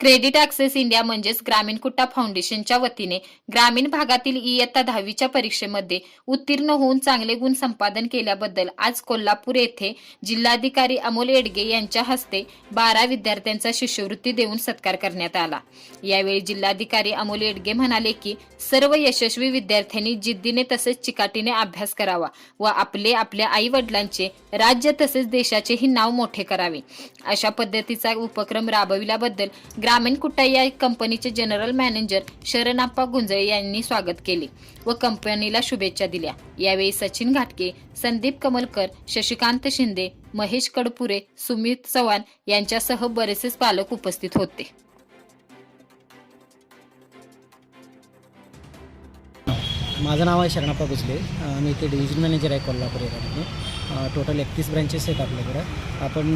Credit access India म्हणजेच ग्रामीण कुट्टा फाउंडेशनच्या वतीने ग्रामीण भागातील इयत्ता दहावीच्या परीक्षेमध्ये उत्तीर्ण होऊन चांगले गुण संपादन केल्याबद्दल आज कोल्हापूर येथे जिल्हाधिकारी अमोल येडगे यांच्या हस्ते बारा विद्यार्थ्यांचा शिष्यवृत्ती देऊन सत्कार करण्यात आला. यावेळी जिल्हाधिकारी अमोल येडगे म्हणाले की सर्व यशस्वी विद्यार्थ्यांनी जिद्दीने तसेच चिकाटीने अभ्यास करावा व आपले आपल्या आई वडिलांचे राज्य तसेच देशाचेही नाव मोठे करावे. अशा पद्धतीचा उपक्रम राबविल्याबद्दल रामेन कुट्टा या कंपनीचे जनरल मॅनेजर शरणप्पा गुंजळे यांनी स्वागत केले व कंपनीला शुभेच्छा दिल्या. यावेळी सचिन घाटके संदीप कमलकर शशिकांत शिंदे महेश कडपुरे सुमित चव्हाण यांच्यासह बरेचसे पालक उपस्थित होते. माझं नाव आहे शरणप्पा भुजले मी इथे डिव्हिजन मॅनेजर आहे कोल्हापूर एरियामध्ये. टोटल एकतीस ब्रँचेस आहेत आपल्याकडं. आपण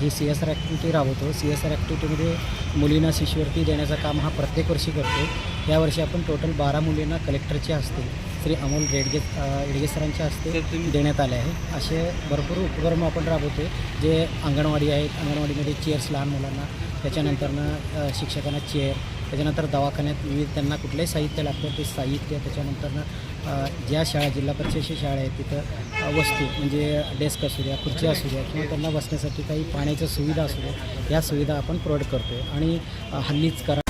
ही सी एस आर ॲक्टिव्हिटी राबवतो. सी एस आर ॲक्टिव्हिटीमध्ये मुलींना शिष्यवृत्ती देण्याचं काम हा प्रत्येक वर्षी करतो. यावर्षी आपण टोटल बारा मुलींना कलेक्टरच्या हस्ते श्री अमोल रेडगे अ, येडगे सरांच्या हस्ते देण्यात आले आहे. असे भरपूर उपक्रम आपण राबवतो जे अंगणवाडी आहेत. अंगणवाडीमध्ये चेअर्स लहान मुलांना त्याच्यानंतरनं शिक्षकांना चेअर त्याच्यानंतर दवाखान्यात विविध त्यांना कुठलंही साहित्य लागतं ते साहित्य त्याच्यानंतरनं ज्या शाळा जिल्हा परिषदेची शाळा आहेत तिथं वस्तू म्हणजे डेस्क असू द्या खुर्ची असू द्या किंवा त्यांना बसण्यासाठी काही पाण्याच्या सुविधा असू द्या या सुविधा आपण प्रोव्हाइड करतो आहे आणि हल्लीच करा